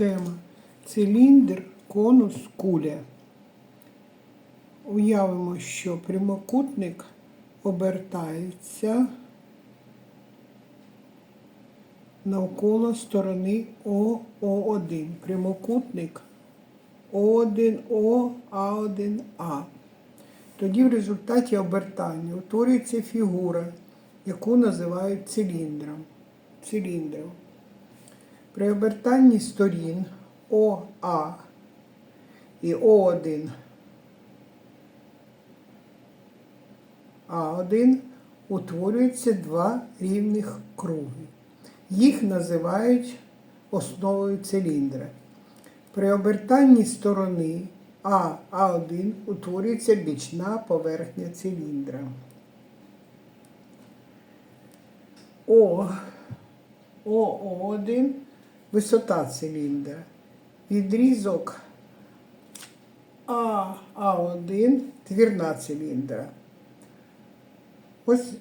Схема. Циліндр, конус, куля. Уявимо, що прямокутник обертається навколо сторони ОО1. Прямокутник О1О, А1А. Тоді в результаті обертання утворюється фігура, яку називають циліндром. циліндром. При обертанні сторін ОА і О1 А1 утворюються два рівних круги. Їх називають основою циліндра. При обертанні сторони А А1 утворюється бічна поверхня циліндра. О ОО1 висота циліндра. Відрізок А А1 твірна циліндра. Ось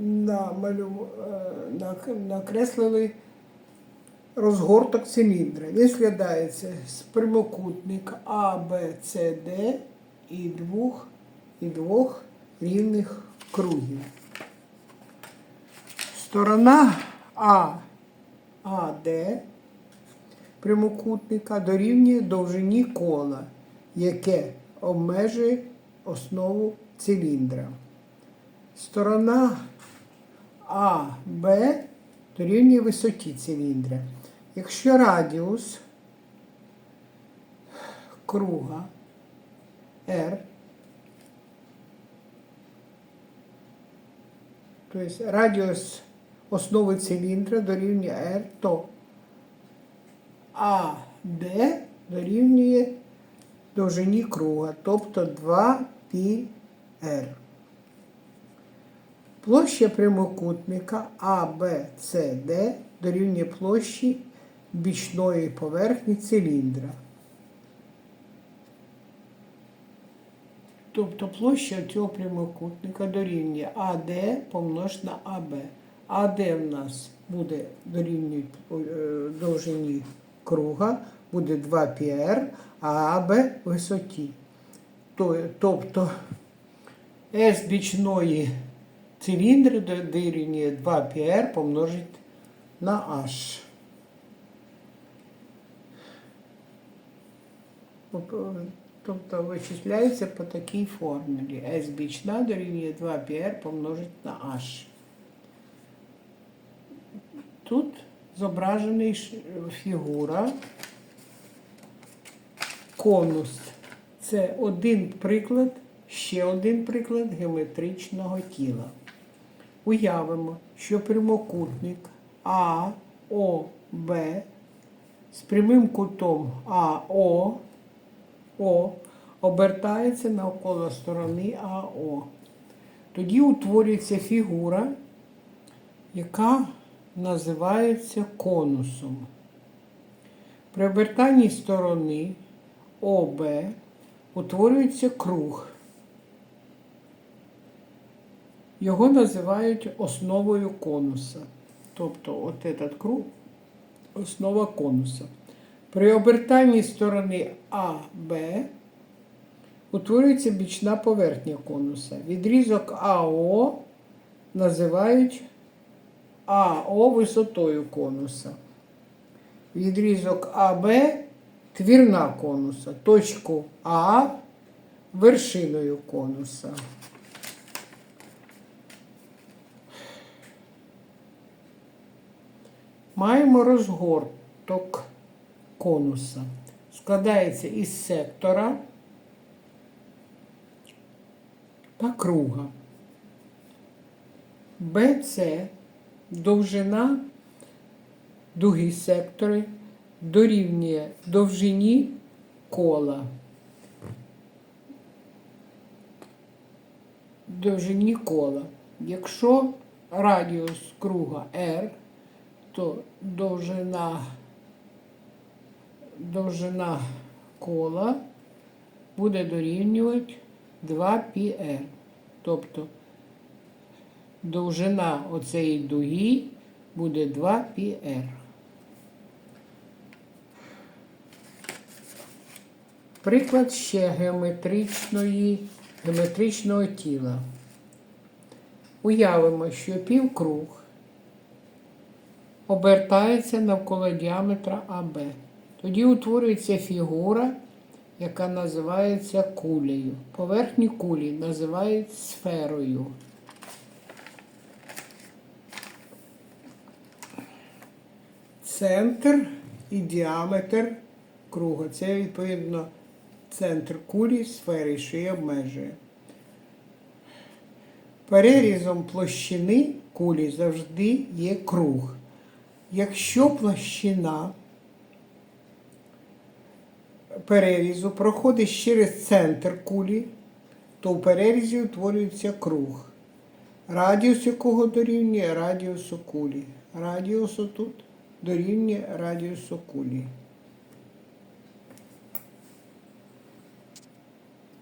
намалю, е, накреслили розгорток циліндра. Він складається з прямокутника А, Б, С, Д і двох, і двох рівних кругів. Сторона А, АД прямокутника дорівнює довжині кола, яке обмежує основу циліндра. Сторона АБ дорівнює висоті циліндра. Якщо радіус круга R, тобто радіус основи циліндра дорівнює R, то АД дорівнює довжині круга, тобто 2πr. Площа прямокутника ABCD дорівнює площі бічної поверхні циліндра. Тобто площа цього прямокутника дорівнює АД помнож на АБ. АД в нас буде дорівнює е, довжині круга, буде 2πr, а АБ висоті. То- Тобто S бічної циліндри дорівнює 2πr помножити на H. Тобто вичисляється по такій формулі. S бічна дорівнює 2πr помножити на H. Тут зображений фігура конус. Це один приклад, ще один приклад геометричного тіла. Уявимо, що прямокутник АОБ з прямим кутом АО О обертається навколо сторони АО. Тоді утворюється фігура, яка називається конусом. При обертанні сторони ОБ утворюється круг. Його називають основою конуса. Тобто от этот круг основа конуса. При обертанні сторони АБ утворюється бічна поверхня конуса. Відрізок АО називають АО висотою конуса. Відрізок АБ твірна конуса. Точку А вершиною конуса. Маємо розгорток конуса. Складається із сектора та круга. БЦ довжина дуги сектори дорівнює довжині кола. Довжині кола. Якщо радіус круга R, то довжина, довжина кола буде дорівнювати 2πr. Тобто довжина оцеї дуги буде 2πr. Приклад ще геометричної, геометричного тіла. Уявимо, що півкруг обертається навколо діаметра АБ. Тоді утворюється фігура, яка називається кулею. Поверхні кулі називають сферою. Центр і діаметр круга. Це відповідно центр кулі сфери, що її обмежує. Перерізом площини кулі завжди є круг. Якщо площина перерізу проходить через центр кулі, то в перерізі утворюється круг, радіус якого дорівнює радіусу кулі. Радіусу тут дорівнює радіусу кулі.